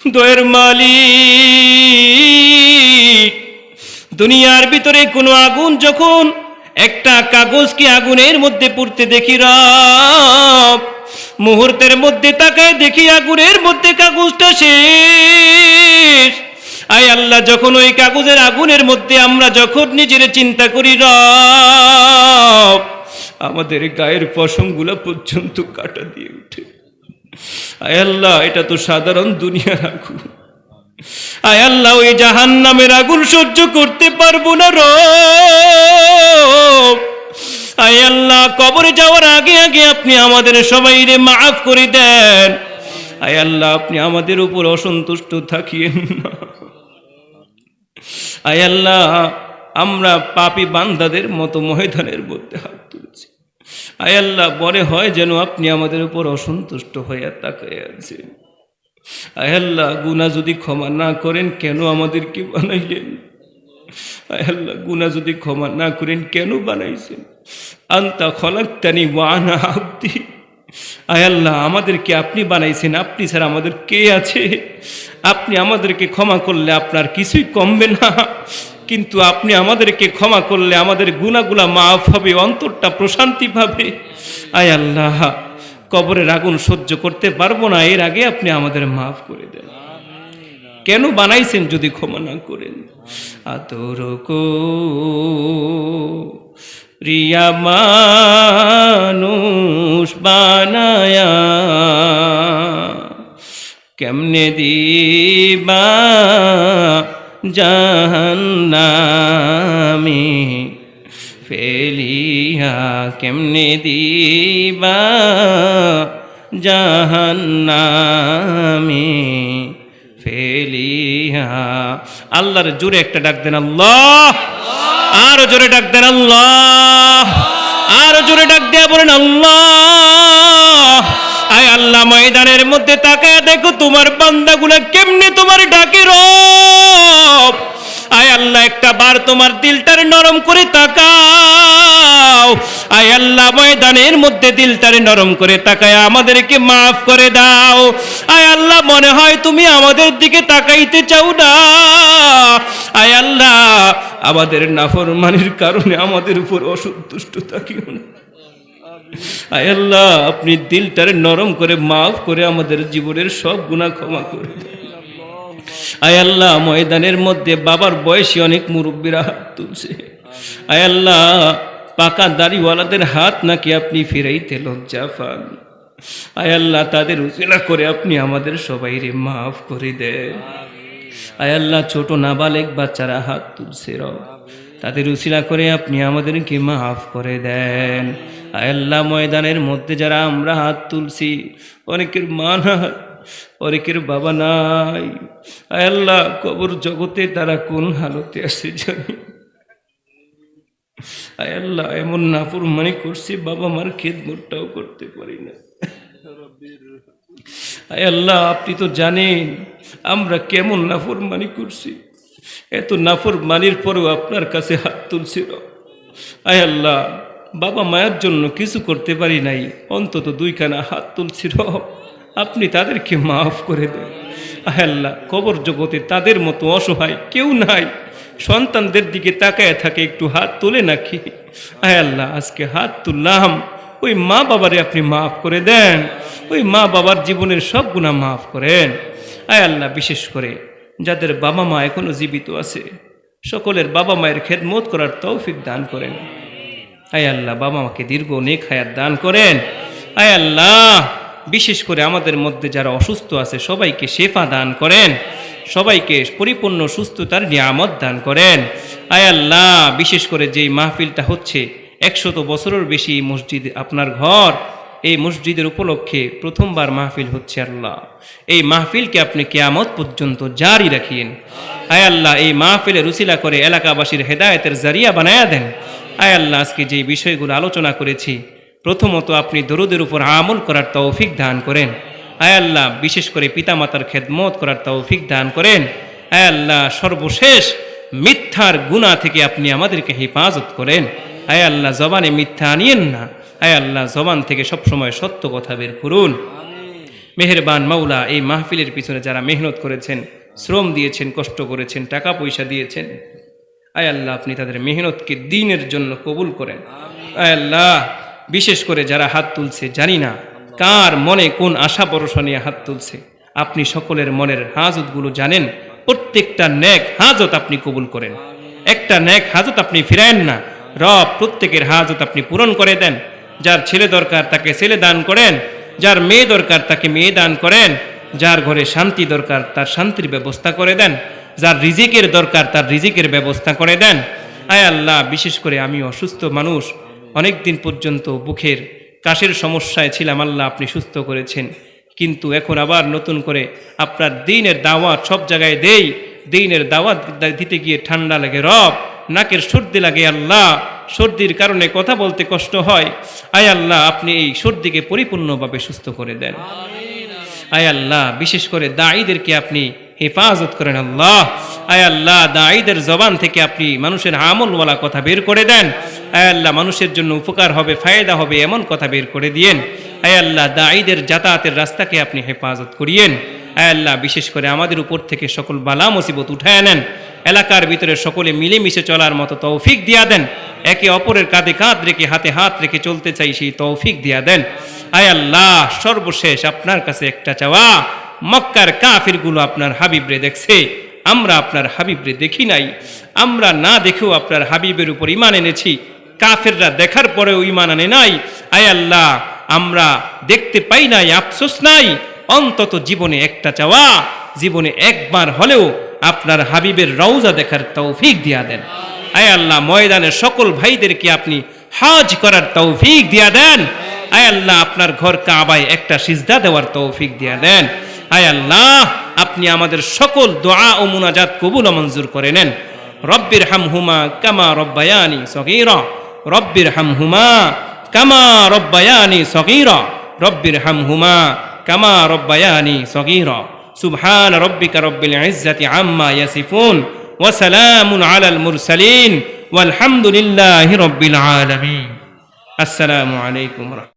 দয়ের মালিক। দুনিয়ার ভিতরে কোনো আগুন যখন একটা কাগজ কি আগুনের মধ্যে পড়তে দেখি রব? মুহূর্তের মধ্যে তাকায় দেখি আগুনের মধ্যে কাগজটা শেষ। আয় আল্লাহ, যখন ওই কাগজের আগুনের মধ্যে আমরা যখন নিজের চিন্তা করি রব, আমাদের গায়ের পশমগুলো পর্যন্ত কাটা দিয়ে উঠে। আয় আল্লাহ, এটা তো সাধারণ দুনিয়ার আগুন। আয় আল্লাহ, ওই জাহান নামের আগুন সহ্য করতে পারব না র আয় আল্লাহ, কবরে যাওয়ার আগে আগে আপনি আমাদের সবাই রে মাফ করে দেন। আয় আল্লাহ, আপনি আমাদের উপর অসন্তুষ্ট থাকিয়েন আয় আল্লাহ, আমরা পাপি বান্দাদের মতো ময়দানের মধ্যে হাত তুলছি। আয় আল্লাহ বলে হয় যেন আপনি আমাদের উপর অসন্তুষ্ট হইয়া তাকায় আছেন। আয় আল্লাহ গুনা যদি ক্ষমা না করেন কেন আমাদেরকে বানাইলেন? আয় আল্লাহ গুনা যদি ক্ষমা না করেন কেন বানাইছেন? আন্তা খলাক্তানি ওয়ানা আব্দি। আয় আল্লাহ, আমাদেরকে আপনি বানাইছেন, আপনি স্যার আমাদের কে আছে? আপনি আমাদেরকে ক্ষমা করলে আপনার কিছুই কমবে না। কিন্তু আপনি আমাদেরকে ক্ষমা করলে আমাদের গুণাগুলা মাফ হবে, অন্তরটা প্রশান্তি পাবে। আয় আল্লাহ, কবরের আগুন সহ্য করতে পারব না, এর আগে আপনি আমাদের মাফ করে দেন। কেন বানাইছেন যদি ক্ষমা না করেন? আতর রিয়া মানুষ বানায়া, কেমনে দিবা জাহান্নামে ফেলিয়া কেমনে দিবা? জাহান্নামে ফেলিয়া। আল্লাহর জোরে একটা ডাক দেন, আল্লাহ! আরও জোরে ডাক দেন, আল্লাহ! আরও জোরে ডাক দেয়া বলেন, আল্লাহ! আয় আল্লাহ, ময়দানের মধ্যে তাকায় দেখো তোমার বান্দাগুলা কেমনে তোমার ডাকে রব আয় আল্লাহ, একটা বার তোমার দিলটারে নরম করে তাকাও। আয় আল্লাহ, ময়দানের মধ্যে দিলটারে নরম করে তাকায় আমাদেরকে মাফ করে দাও। আয় আল্লাহ, মনে হয় তুমি আমাদের দিকে তাকাইতে চাও না। আয় আল্লাহ, আমাদের নাফরমানির কারণে আমাদের উপর অসন্তুষ্ট থাকিও না। আয় আল্লাহ, আপনি দিলটারে নরম করে মাফ করে আমাদের জীবনের সব গুণা ক্ষমা করে দেন। আয় আল্লাহ, ময়দানের মধ্যে বাবার বয়সী অনেক মুরব্বীরা হাত তুলছে। আয় আল্লাহ, পাকা দাড়িওয়ালাদের হাত নাকি আপনি ফিরাইতে লজ্জা পান। আয় আল্লাহ, তাদের উচিলা করে আপনি আমাদের সবাই সবাইরে মাফ করে দেন। আয় আল্লাহ, ছোট নাবালেক বাচ্চারা হাত তুলছে রব। তাদের উচিলা করে আপনি আমাদেরকে মাফ করে দেন। আয় আল্লাহ, ময়দানের মধ্যে যারা আমরা হাত তুলছি, অনেকের মান নাই অনেকের বাবা নাই। আল্লাহ, কবর জগতে তারা কোন হালতে আছে জানি। আল্লাহ, এমন নাফুর মানে করছি বাবা মার খেদমতটাও করতে পারি না। আল্লাহ, আপনি তো জানেন আমরা কেমন নাফর মানি করছি। এত নাফর মানির পরেও আপনার কাছে হাত তুলছি রব। আয় আল্লাহ, বাবা মায়ের জন্য কিছু করতে পারি নাই, অন্তত দুইখানা হাত তুলছি রব আপনি তাদেরকে মাফ করে দেন। আল্লাহ, কবর জগতে তাদের মতো অসহায় কেউ নাই। সন্তানদের দিকে তাকায় থাকে, একটু হাত তোলে নাকি? আয় আল্লাহ, আজকে হাত তুললাম। ওই মা বাবারে আপনি মাফ করে দেন। ওই মা বাবার জীবনের সব গুণা মাফ করেন। আয় আল্লাহ, বিশেষ করে যাদের বাবা মা এখনও জীবিত আছে, সকলের বাবা মায়ের খেদমত করার তৌফিক দান করেন। আয় আল্লাহ, বাবা মাকে দীর্ঘ নেক হায়াত দান করেন। আয় আল্লাহ বিশেষ করে আমাদের মধ্যে যারা অসুস্থ আছে, সবাইকে শেফা দান করেন। সবাইকে পরিপূর্ণ সুস্থতার নিয়ামত দান করেন। আয় আল্লাহ, বিশেষ করে যেই মাহফিলটা হচ্ছে, একশত বছরের বেশি মসজিদ আপনার ঘর। এই মসজিদের উপলক্ষে প্রথমবার মাহফিল হচ্ছে আল্লাহ। এই মাহফিলকে আপনি কেয়ামত পর্যন্ত জারি রাখিয়েন। আয় আল্লাহ, এই মাহফিলে রুসিলা করে এলাকাবাসীর হেদায়তের জারিয়া বানায়া দেন। আয় আল্লাহ, আজকে যে বিষয়গুলো আলোচনা করেছি প্রথমত আপনি দরুদের উপর আমল করার তৌফিক দান করেন। আয় আল্লাহ, বিশেষ করে পিতামাতার খেদমত করার তৌফিক দান করেন। আয় আল্লাহ, সর্বশেষ মিথ্যার গুণা থেকে আপনি আমাদেরকে হেফাজত করেন। আয় আল্লাহ, জবানে মিথ্যা আনিয়েন না। আয় আল্লাহ, জবান থেকে সবসময় সত্য কথা বের করুন। মেহেরবান মাওলা, এই মাহফিলের পিছনে যারা মেহনত করেছেন, শ্রম দিয়েছেন, কষ্ট করেছেন টাকা পয়সা দিয়েছেন, আয় আল্লাহ আপনি তাদের মেহনতকে দিনের জন্য কবুল করেন। আয় আল্লাহ বিশেষ করে যারা হাত তুলছে, জানি না কার মনে কোন আশা ভরসা নিয়ে হাত তুলছে। আপনি সকলের মনের হাজতগুলো জানেন, প্রত্যেকটা ন্যাক হাজত আপনি কবুল করেন। একটা ন্যাক হাজত আপনি ফিরায়েন না, রব প্রত্যেকের হাজত আপনি পূরণ করে দেন। যার ছেলে দরকার তাকে ছেলে দান করেন, যার মেয়ে দরকার তাকে মেয়ে দান করেন, যার ঘরে শান্তি দরকার তার শান্তির ব্যবস্থা করে দেন, যার রিজিকের দরকার তার রিজিকের ব্যবস্থা করে দেন। আয় আল্লাহ, বিশেষ করে আমি অসুস্থ মানুষ অনেক দিন পর্যন্ত বুকের কাশের সমস্যায় ছিলাম আল্লাহ আপনি সুস্থ করেছেন। কিন্তু এখন আবার নতুন করে আপনার দিনের দাওয়াত সব জায়গায় দেই। দিনের দাওয়াত দিতে গিয়ে ঠান্ডা লাগে রব নাকের সর্দি লাগে আল্লাহ। সর্দির কারণে কথা বলতে কষ্ট হয়। আয় আল্লাহ আপনি এই সর্দিকে পরিপূর্ণভাবে সুস্থ করে দেন। আয় আল্লাহ বিশেষ করে দাঈদেরকে আপনি হেফাজত করেন আল্লাহ। আয় আল্লাহ, দাঈদের জবান থেকে আপনি মানুষের আমলওয়ালা কথা বের করে দেন। আয় আল্লাহ, মানুষের জন্য উপকার হবে, ফায়দা হবে, এমন কথা বের করে দিয়েন। আয় আল্লাহ, দাঈদের যাতায়াতের রাস্তাকে আপনি হেফাজত করিয়েন। আয় আল্লাহ, বিশেষ করে আমাদের উপর থেকে সকল বালা মুসিবত উঠায় নেন এলাকার ভিতরে সকলে মিলেমিশে চলার মতো তৌফিক দিয়া দেন। একে অপরের কাঁধে কাঁধ রেখে, হাতে হাত রেখে চলতে চাই সেই তৌফিক দিয়া দেন। আয় আল্লাহ, সর্বশেষ আপনার কাছে একটা চাওয়া। মক্কার কাফিরগুলো আপনার হাবিবরে দেখছে। আমরা আপনার হাবিবরে দেখি নাই। আমরা না দেখেও আপনার হাবিবের উপর ইমান এনেছি। কাফেররা দেখার পরেও ইমান আনে নাই। আয় আল্লাহ, আমরা দেখতে পাই নাই, আফসোস নাই। অন্তত জীবনে একটা চাওয়া, জীবনে একবার হলেও আপনার হাবিবের রওজা দেখার তৌফিক দিয়া দেন। আয় আল্লাহ, ময়দানের সকল ভাইদেরকে আপনি হজ করার তৌফিক দিয়া দেন। আয় আল্লাহ, আপনার ঘর কাবায় একটা সিজদা দেওয়ার তৌফিক দিয়া দেন। আয় আল্লাহ আপনি আমাদের সকল দোয়া ও মুনাজাত কবুল ও মঞ্জুর করে নেন রব্বির হামহুমা কামা রব্বায়ানি সগীরা রব্বির হামহুমা কামা রব্বায়ানি সগীরা রব্বির হামহুমা কামা রব্বায়ানি সগীরা সুবহান রব্বিকা রব্বিল ইজ্জাতি আম্মা ইয়াসিফুন وسلام على المرسلين والحمد لله رب العالمين السلام عليكم ورحمة